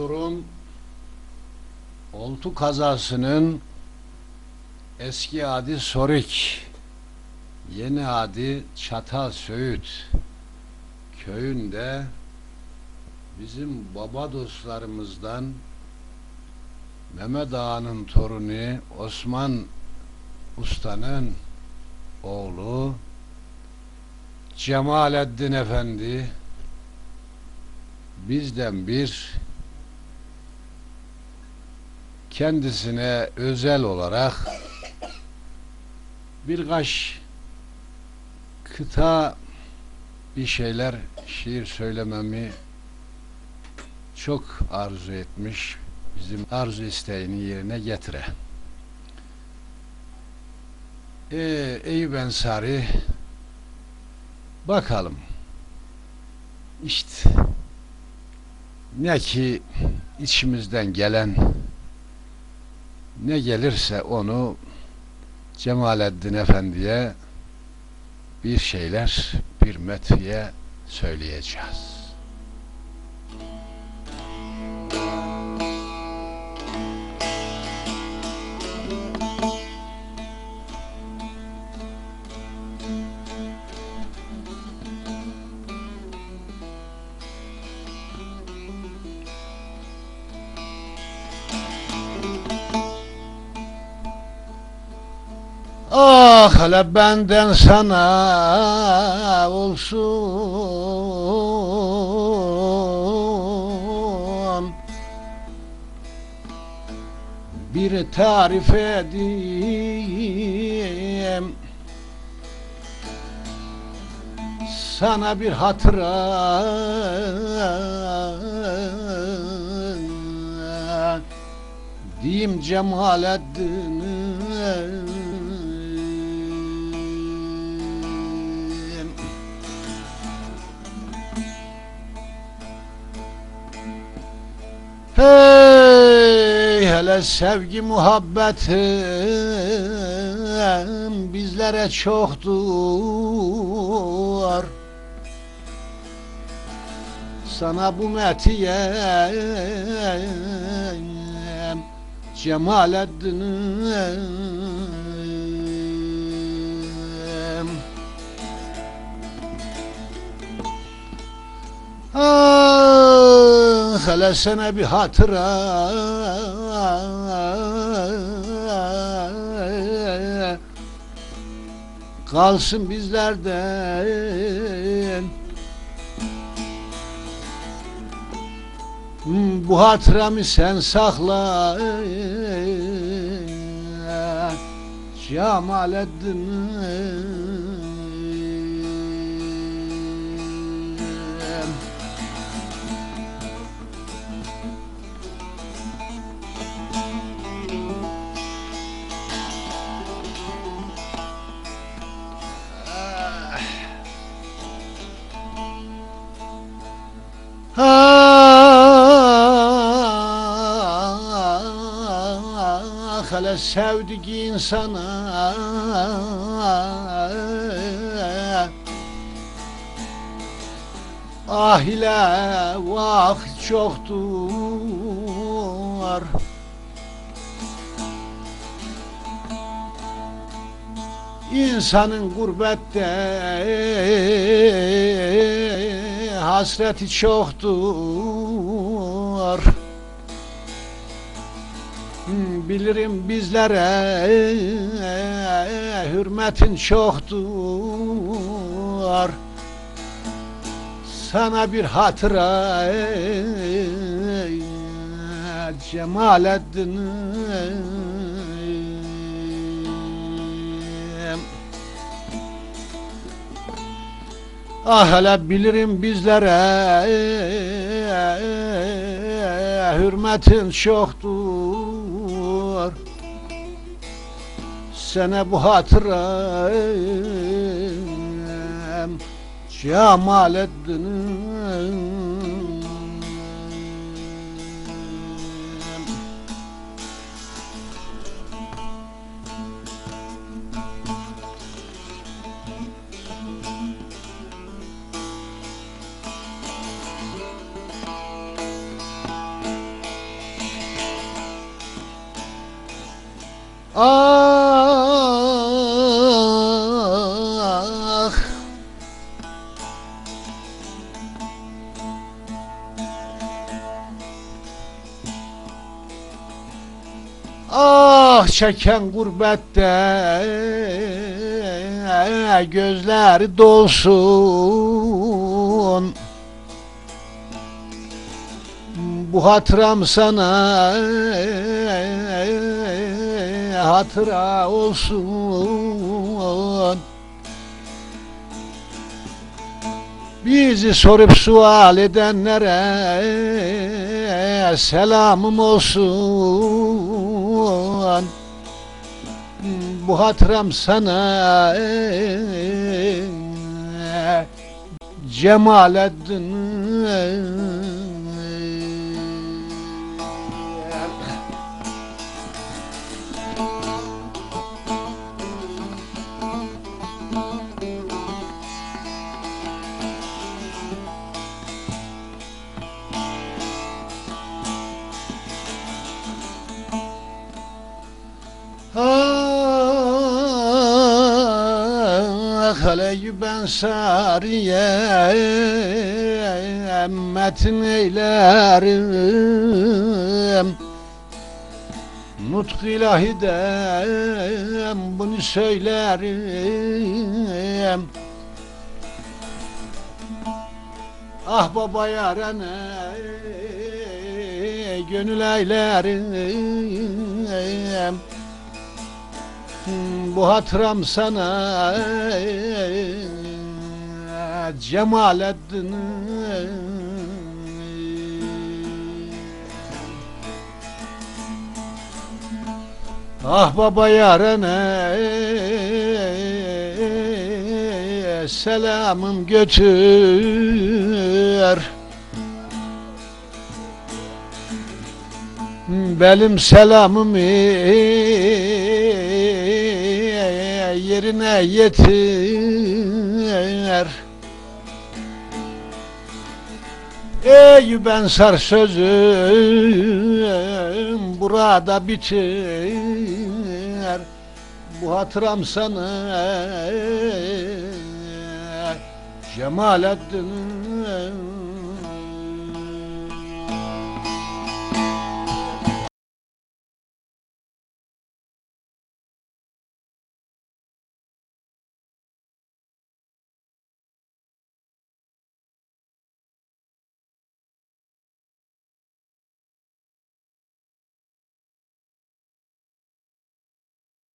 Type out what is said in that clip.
Erzurum oltu kazasının eski adı Sorik, yeni adı Çatal Söğüt köyünde bizim baba dostlarımızdan Mehmet Ağa'nın torunu Osman Usta'nın oğlu Cemalettin Efendi bizden bir kendisine özel olarak birkaç kıta bir şeyler şiir söylememi çok arzu etmiş bizim arzu isteğini yerine getire. Ee, Eyüp Ensari bakalım işte ne ki içimizden gelen ne gelirse onu Cemalettin Efendi'ye bir şeyler bir metfiye söyleyeceğiz. Ah hele benden sana olsun. Bir tarif edeyim. Sana bir hatıra. Diyeyim Cemalettin'im hele sevgi muhabbetim bizlere çoktur. Sana bu metiyem Cemalettin'im Ah hele sana bir hatıra Kalsın bizlerden Bu hatıramı sen sakla. Cemalettin hele sevdik insana. Ah ile vakit çoktur. İnsanın gurbette hasreti çoktur Bilirim bizlere hürmetin çoktur. Sana bir hatıra Cemalettin'im Ah hele bilirim bizlere hürmetin çoktur sana bu hatıram Cemalettin'im Oh! Ah! Ah çeken gurbette gözleri dolsun. Bu hatıram sana hatıra olsun. Bizi sorup sual edenlere selamım olsun Bu hatıram sana Cemalettin Hele ben sariye metin eylerim. Nutk ilahiden bunu söylerim. Ah baba yarene gönül eylerim bu hatıram sana Cemalettin. Ah baba yarene selamım götür. Benim selamımı yerine yetir Ey ben sar sözüm burada biter Bu hatıram sana Cemalettin